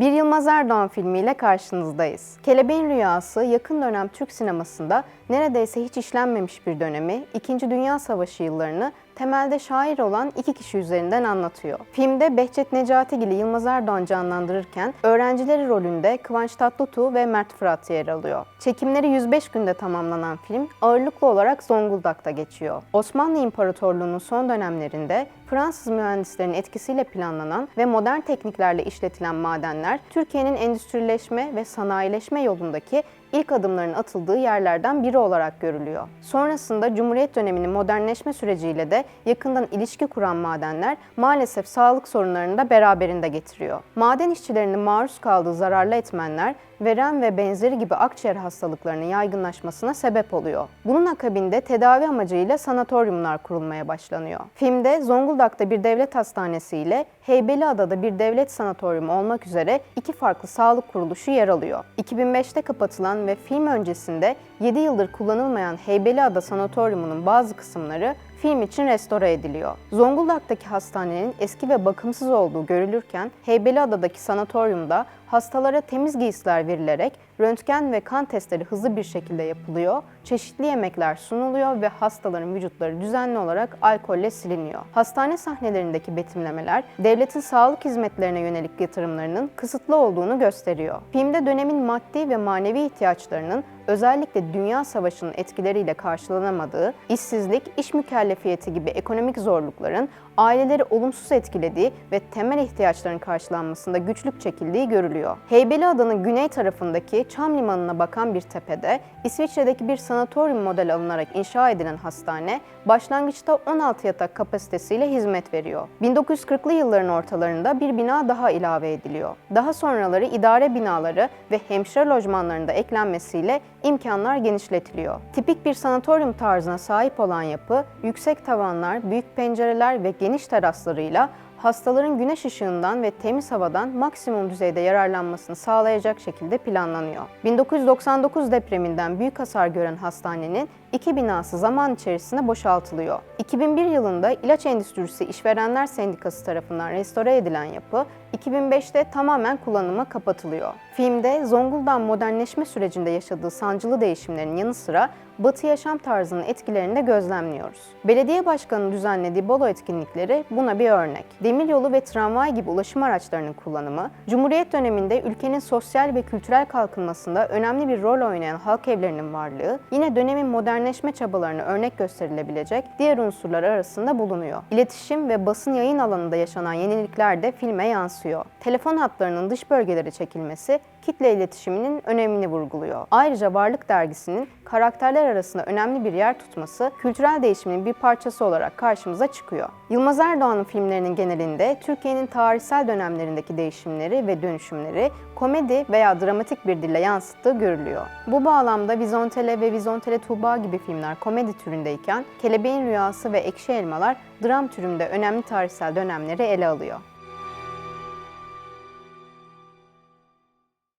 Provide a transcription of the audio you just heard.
Bir Yılmaz Erdoğan filmiyle karşınızdayız. Kelebeğin Rüyası yakın dönem Türk sinemasında neredeyse hiç işlenmemiş bir dönemi, İkinci Dünya Savaşı yıllarını temelde şair olan iki kişi üzerinden anlatıyor. Filmde Behçet Necatigil'i Yılmaz Erdoğan canlandırırken öğrencileri rolünde Kıvanç Tatlıtuğ ve Mert Fırat yer alıyor. Çekimleri 105 günde tamamlanan film ağırlıklı olarak Zonguldak'ta geçiyor. Osmanlı İmparatorluğu'nun son dönemlerinde Fransız mühendislerin etkisiyle planlanan ve modern tekniklerle işletilen madenler Türkiye'nin endüstrileşme ve sanayileşme yolundaki ilk adımların atıldığı yerlerden biri olarak görülüyor. Sonrasında Cumhuriyet döneminin modernleşme süreciyle de yakından ilişki kuran madenler maalesef sağlık sorunlarını da beraberinde getiriyor. Maden işçilerinin maruz kaldığı zararlı etmenler verem ve benzeri gibi akciğer hastalıklarının yaygınlaşmasına sebep oluyor. Bunun akabinde tedavi amacıyla sanatoryumlar kurulmaya başlanıyor. Filmde Zonguldak'ta bir devlet hastanesi ile Heybeliada'da bir devlet sanatoryumu olmak üzere iki farklı sağlık kuruluşu yer alıyor. 2005'te kapatılan ve film öncesinde 7 yıldır kullanılmayan Heybeliada Sanatoryumu'nun bazı kısımları film için restore ediliyor. Zonguldak'taki hastanenin eski ve bakımsız olduğu görülürken Heybeliada'daki sanatoryumda hastalara temiz giysiler verilerek röntgen ve kan testleri hızlı bir şekilde yapılıyor, çeşitli yemekler sunuluyor ve hastaların vücutları düzenli olarak alkolle siliniyor. Hastane sahnelerindeki betimlemeler devletin sağlık hizmetlerine yönelik yatırımlarının kısıtlı olduğunu gösteriyor. Filmde dönemin maddi ve manevi ihtiyaçlarının özellikle Dünya Savaşı'nın etkileriyle karşılanamadığı, işsizlik, iş mükellefiyeti gibi ekonomik zorlukların aileleri olumsuz etkilediği ve temel ihtiyaçların karşılanmasında güçlük çekildiği görülüyor. Heybeliada'nın güney tarafındaki Çam Limanı'na bakan bir tepede İsviçre'deki bir sanatoryum model alınarak inşa edilen hastane başlangıçta 16 yatak kapasitesiyle hizmet veriyor. 1940'lı yılların ortalarında bir bina daha ilave ediliyor. Daha sonraları idare binaları ve hemşire lojmanlarında eklenmesiyle imkanlar genişletiliyor. Tipik bir sanatoryum tarzına sahip olan yapı, yüksek tavanlar, büyük pencereler ve geniş teraslarıyla hastaların güneş ışığından ve temiz havadan maksimum düzeyde yararlanmasını sağlayacak şekilde planlanıyor. 1999 depreminden büyük hasar gören hastanenin iki binası zaman içerisinde boşaltılıyor. 2001 yılında İlaç Endüstrisi İşverenler Sendikası tarafından restore edilen yapı 2005'te tamamen kullanıma kapatılıyor. Filmde Zonguldak'ın modernleşme sürecinde yaşadığı sancılı değişimlerin yanı sıra Batı yaşam tarzının etkilerini de gözlemliyoruz. Belediye başkanının düzenlediği balo etkinlikleri buna bir örnek. Demiryolu ve tramvay gibi ulaşım araçlarının kullanımı, Cumhuriyet döneminde ülkenin sosyal ve kültürel kalkınmasında önemli bir rol oynayan halk evlerinin varlığı, yine dönemin modernleşme çabalarına örnek gösterilebilecek diğer unsurlar arasında bulunuyor. İletişim ve basın yayın alanında yaşanan yenilikler de filme yansıyor. Telefon hatlarının dış bölgelere çekilmesi kitle iletişiminin önemini vurguluyor. Ayrıca Varlık Dergisi'nin karakterler arasında önemli bir yer tutması kültürel değişimin bir parçası olarak karşımıza çıkıyor. Yılmaz Erdoğan'ın filmlerinin genelinde Türkiye'nin tarihsel dönemlerindeki değişimleri ve dönüşümleri komedi veya dramatik bir dille yansıttığı görülüyor. Bu bağlamda Vizontele ve Vizontele Tuğba gibi filmler komedi türündeyken Kelebeğin Rüyası ve Ekşi Elmalar dram türünde önemli tarihsel dönemleri ele alıyor.